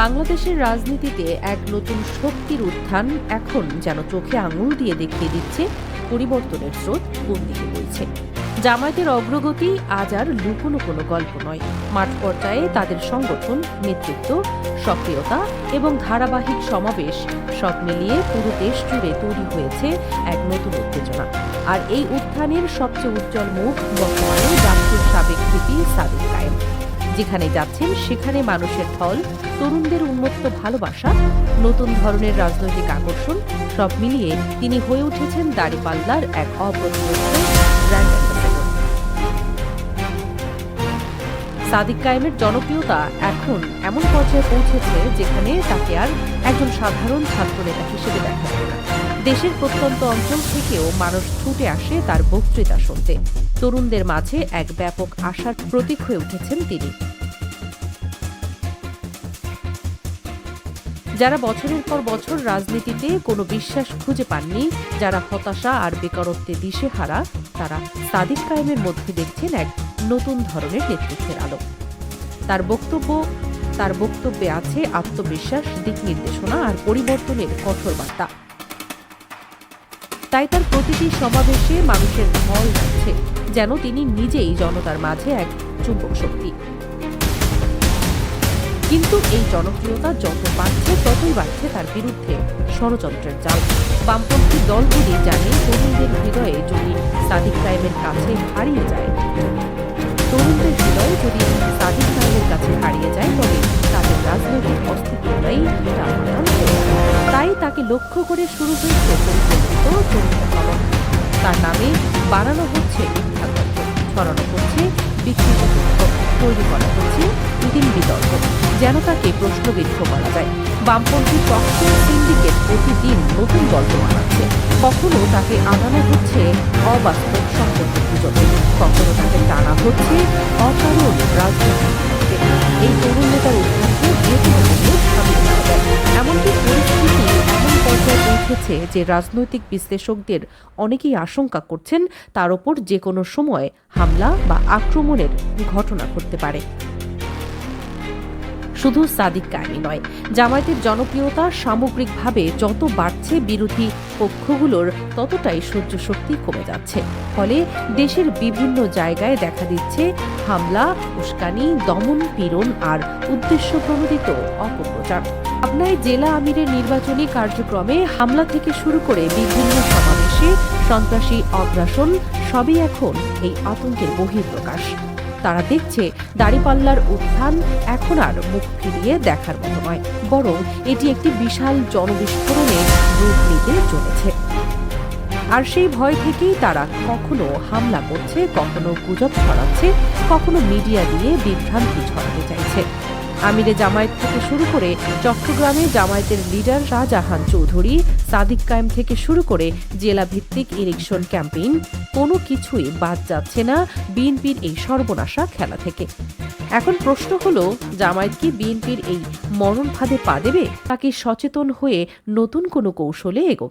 বাংলাদেশের রাজনীতিতে এক নতুন শক্তির উত্থান এখন যেন চোখে আঙুল দিয়ে দেখিয়ে দিচ্ছে পরিবর্তনের স্রোত কোন দিকে বইছে। জামায়াতের অগ্রগতি আজ আর লুকোনো কোনো গল্প নয়। মাঠ পর্যায়ে তাদের সংগঠন, নেতৃত্ব, সক্রিয়তা এবং ধারাবাহিক সমাবেশ সব মিলিয়ে পুরো দেশ জুড়ে তৈরি হয়েছে এক নতুন উত্তেজনা। আর এই উত্থানের সবচেয়ে উজ্জ্বল মুখ বর্তমানে জাতীয় সাবেক যেখানে যাচ্ছেন, সেখানে মানুষের ঢল, তরুণদের উন্মুক্ত ভালোবাসা, নতুন ধরনের রাজনৈতিক আকর্ষণ, সব মিলিয়ে তিনি হয়ে উঠেছেন দাড়িপাল্লার এক অপ্রতিরোধ সাদিক কায়েমের জনপ্রিয়তা এখন এমন পর্যায়ে পৌঁছেছে যেখানে তাকে আর একজন সাধারণ ছাত্রনেতা হিসেবে দেখা যায় না। দেশের প্রত্যন্ত অঞ্চল থেকেও মানুষ ছুটে আসে তার বক্তৃতা শুনতে। তরুণদের মাঝে এক ব্যাপক আশার প্রতীক হয়ে উঠেছেন তিনি। যারা বছরের পর বছর রাজনীতিতে কোনো বিশ্বাস খুঁজে পাননি, যারা হতাশা আর বেকারত্বে দিশেহারা, তারা সাদিক কায়েমের মধ্যে দেখছেন এক নতুন ধরনের নেতৃত্বের আলো। তার বক্তব্য, তার বক্তব্যে আছে আত্মবিশ্বাস, দিক নির্দেশনা আর পরিবর্তনের কঠোর বার্তা। তাই তার প্রতিটি সমাবেশে মানুষের ঢল যাচ্ছে যেন তিনি নিজেই জনতার মাঝে এক চুম্বক শক্তি। কিন্তু এই জনপ্রিয়তা যত বাড়ছে, ততই বাড়ছে তার বিরুদ্ধে ষড়যন্ত্রের জাল বামপন্থী দলগুলি জানে তরুণদের হৃদয়ে যদি সাদিক কায়েমের কাছে হারিয়ে যায় যদি সাদিক কায়েমের কাছে হারিয়ে যায়, তবে তাদের রাজনৈতিক অস্তিত্বটাই তাই তাকে লক্ষ্য করে শুরু হয়েছে পরিকল্পিত তার নামে বানানো হচ্ছে ছড়ানো হচ্ছে বিকৃত তৈরি করা হচ্ছে কৃত্রিম বিতর্ক, যেন তাকে প্রশ্নবিদ্ধ করা যায়। বামপন্থী পক্ষের সিন্ডিকেট প্রতিদিন নতুন গল্প বানাচ্ছে। কখনো তাকে আনানো হচ্ছে অবাস্তব হচ্ছে অকারণ রাজনীতি। এই তরুণ নেতার উদ্ধারকে এমনকি পরিস্থিতি এমন পর্যায়ে পৌঁছেছে যে রাজনৈতিক বিশ্লেষকদের অনেকেই আশঙ্কা করছেন তার ওপর যে কোনো সময় হামলা বা আক্রমণের ঘটনা ঘটতে পারে। শুধু সাদিক কায়েমি নয়, জামায়াতের জনপ্রিয়তা সামগ্রিকভাবে যত বাড়ছে বিরোধী পক্ষগুলোর ততটাই সহ্য শক্তি কমে যাচ্ছে। ফলে দেশের বিভিন্ন জায়গায় দেখা দিচ্ছে হামলা, উস্কানি, দমন, পীড়ন আর উদ্দেশ্য প্রণোদিত অপপ্রচার। পাবনায় জেলা আমিরের নির্বাচনী কার্যক্রমে হামলা থেকে শুরু করে বিভিন্ন সমাবেশে সন্ত্রাসী অগ্রাসন, সবই এখন এই আতঙ্কের বহিঃপ্রকাশ। তারা দেখছে দাড়িপাল্লার উত্থান এখন আর মুখ ফিরিয়ে দেখার মতো নয়, বরং এটি একটি বিশাল জনবিস্ফোরণে রূপ নিতে চলেছে। আর সেই ভয় থেকেই তারা কখনো হামলা করছে, কখনো গুজব ছড়াচ্ছে, কখনো মিডিয়া দিয়ে বিভ্রান্তি ছড়াতে চাইছে। আমিরে জামায়াত থেকে শুরু করে চট্টগ্রামে জামায়াতের লিডার শাহজাহান চৌধুরী, সাদিক কায়েম থেকে শুরু করে জেলা ভিত্তিক ইলেকশন ক্যাম্পেইন, কোনো কিছুই বাদ যাচ্ছে না বিএনপির এই সর্বনাশা খেলা থেকে। এখন প্রশ্ন হলো, জামায়াত কি বিএনপির এই মরণ ফাঁদে পা দেবে তাকে সচেতন হয়ে নতুন কোনো কৌশলে এগোবে?